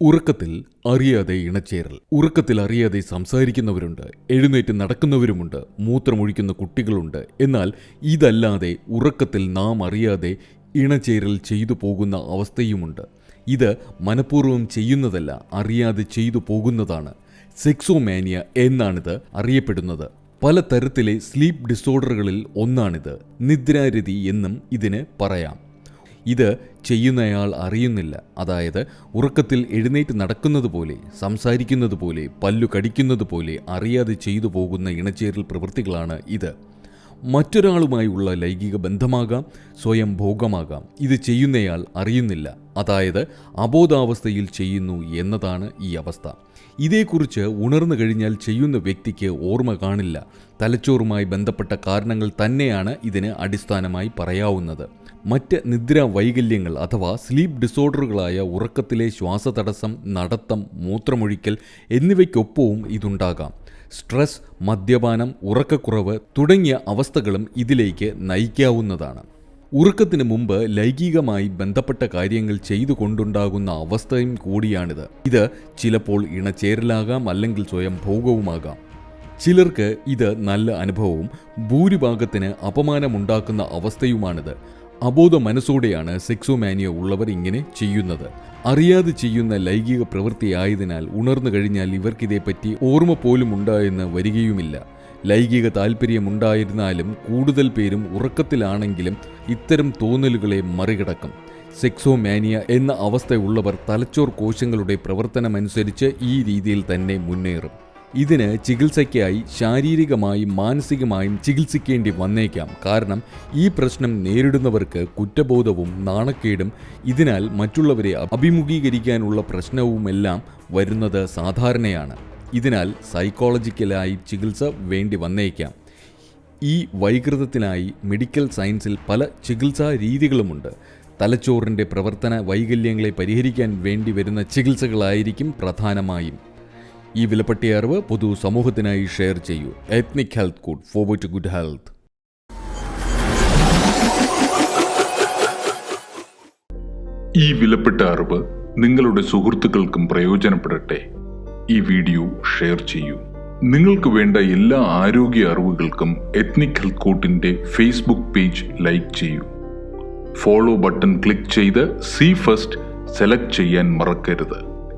ഉറക്കത്തിൽ അറിയാതെ ഇണച്ചേരൽ ഉറക്കത്തിൽ അറിയാതെ സംസാരിക്കുന്നവരുണ്ട് എഴുന്നേറ്റ് നടക്കുന്നവരുമുണ്ട് മൂത്രമൊഴിക്കുന്ന കുട്ടികളുണ്ട്. എന്നാൽ ഇതല്ലാതെ ഉറക്കത്തിൽ നാം അറിയാതെ ഇണചേരൽ ചെയ്തു പോകുന്ന അവസ്ഥയുമുണ്ട്. ഇത് മനഃപൂർവം ചെയ്യുന്നതല്ല അറിയാതെ ചെയ്തു പോകുന്നതാണ്. സെക്സോമാനിയ എന്നാണിത് അറിയപ്പെടുന്നത്. പല തരത്തിലെ സ്ലീപ്പ് ഡിസോർഡറുകളിൽ ഒന്നാണിത്. നിദ്രാരതി എന്നും ഇതിന് പറയാം. ഇത് ചെയ്യുന്നയാൾ അറിയുന്നില്ല. അതായത് ഉറക്കത്തിൽ എഴുന്നേറ്റ് നടക്കുന്നത് പോലെ സംസാരിക്കുന്നത് പോലെ പല്ലു കടിക്കുന്നത് പോലെ അറിയാതെ ചെയ്തു പോകുന്ന ഇണചേരൽ പ്രവൃത്തികളാണ് ഇത്. മറ്റൊരാളുമായുള്ള ലൈംഗിക ബന്ധമാകാം സ്വയം ഭോഗമാകാം. ഇത് ചെയ്യുന്നയാൾ അറിയുന്നില്ല. അതായത് അബോധാവസ്ഥയിൽ ചെയ്യുന്നു എന്നതാണ് ഈ അവസ്ഥ. ഇതേക്കുറിച്ച് ഉണർന്നു കഴിഞ്ഞാൽ ചെയ്യുന്ന വ്യക്തിക്ക് ഓർമ്മ കാണില്ല. തലച്ചോറുമായി ബന്ധപ്പെട്ട കാരണങ്ങൾ തന്നെയാണ് ഇതിന് അടിസ്ഥാനമായി പറയാവുന്നത്. മറ്റ് നിദ്രാ വൈകല്യങ്ങൾ അഥവാ സ്ലീപ്പ് ഡിസോർഡറുകളായ ഉറക്കത്തിലെ ശ്വാസതടസ്സം നടത്തം മൂത്രമൊഴിക്കൽ എന്നിവയ്ക്കൊപ്പവും ഇതുണ്ടാകാം. സ്ട്രെസ് മദ്യപാനം ഉറക്കക്കുറവ് തുടങ്ങിയ അവസ്ഥകളും ഇതിലേക്ക് നയിക്കാവുന്നതാണ്. ഉറക്കത്തിന് മുമ്പ് ലൈംഗികമായി ബന്ധപ്പെട്ട കാര്യങ്ങൾ ചെയ്തു കൊണ്ടുണ്ടാകുന്ന അവസ്ഥയും കൂടിയാണിത്. ഇത് ചിലപ്പോൾ ഇണചേരലാകാം അല്ലെങ്കിൽ സ്വയം ഭോഗവുമാകാം. ചിലർക്ക് ഇത് നല്ല അനുഭവവും ഭൂരിഭാഗത്തിന് അപമാനമുണ്ടാക്കുന്ന അവസ്ഥയുമാണിത്. അബോധ മനസ്സോടെയാണ് സെക്സോമാനിയ ഉള്ളവർ ഇങ്ങനെ ചെയ്യുന്നത്. അറിയാതെ ചെയ്യുന്ന ലൈംഗിക പ്രവൃത്തിയായതിനാൽ ഉണർന്നു കഴിഞ്ഞാൽ ഇവർക്കിതേപ്പറ്റി ഓർമ്മ പോലും ഉണ്ടായെന്ന് വരികയുമില്ല. ലൈംഗിക താല്പര്യമുണ്ടായിരുന്നാലും കൂടുതൽ പേരും ഉറക്കത്തിലാണെങ്കിലും ഇത്തരം തോന്നലുകളെ മറികടക്കും. സെക്സോമാനിയ എന്ന അവസ്ഥയുള്ളവർ തലച്ചോർ കോശങ്ങളുടെ പ്രവർത്തനമനുസരിച്ച് ഈ രീതിയിൽ തന്നെ മുന്നേറും. ഇതിന് ചികിത്സയ്ക്കായി ശാരീരികമായും മാനസികമായും ചികിത്സിക്കേണ്ടി വന്നേക്കാം. കാരണം ഈ പ്രശ്നം നേരിടുന്നവർക്ക് കുറ്റബോധവും നാണക്കേടും ഇതിനാൽ മറ്റുള്ളവരെ അഭിമുഖീകരിക്കാനുള്ള പ്രശ്നവുമെല്ലാം വരുന്നത് സാധാരണയാണ്. ഇതിനാൽ സൈക്കോളജിക്കലായി ചികിത്സ വേണ്ടി വന്നേക്കാം. ഈ വൈകൃതത്തിനായി മെഡിക്കൽ സയൻസിൽ പല ചികിത്സാ രീതികളുമുണ്ട്. തലച്ചോറിന്റെ പ്രവർത്തന വൈകല്യങ്ങളെ പരിഹരിക്കാൻ വേണ്ടി വരുന്ന ചികിത്സകളായിരിക്കും പ്രധാനമായും. ഈ വിലപ്പെട്ട അറിവ് പൊതു സമൂഹത്തിനായി ഷെയർ ചെയ്യൂ. Ethnic health code forward to good health ഈ വിലപ്പെട്ട അറിവ് നിങ്ങളുടെ സുഹൃത്തുക്കൾക്കും പ്രയോജനപ്പെടട്ടെ. ഈ വീഡിയോ ഷെയർ ചെയ്യൂ. നിങ്ങൾക്ക് വേണ്ട എല്ലാ ആരോഗ്യ അറിവുകൾക്കും എത്നിക് ഹെൽത്ത് കോട്ടിന്റെ ഫേസ്ബുക്ക് പേജ് ലൈക്ക് ചെയ്യൂ. ഫോളോ ബട്ടൺ ക്ലിക്ക് ചെയ്ത് സി ഫസ്റ്റ് സെലക്ട് ചെയ്യാൻ മറക്കരുത്.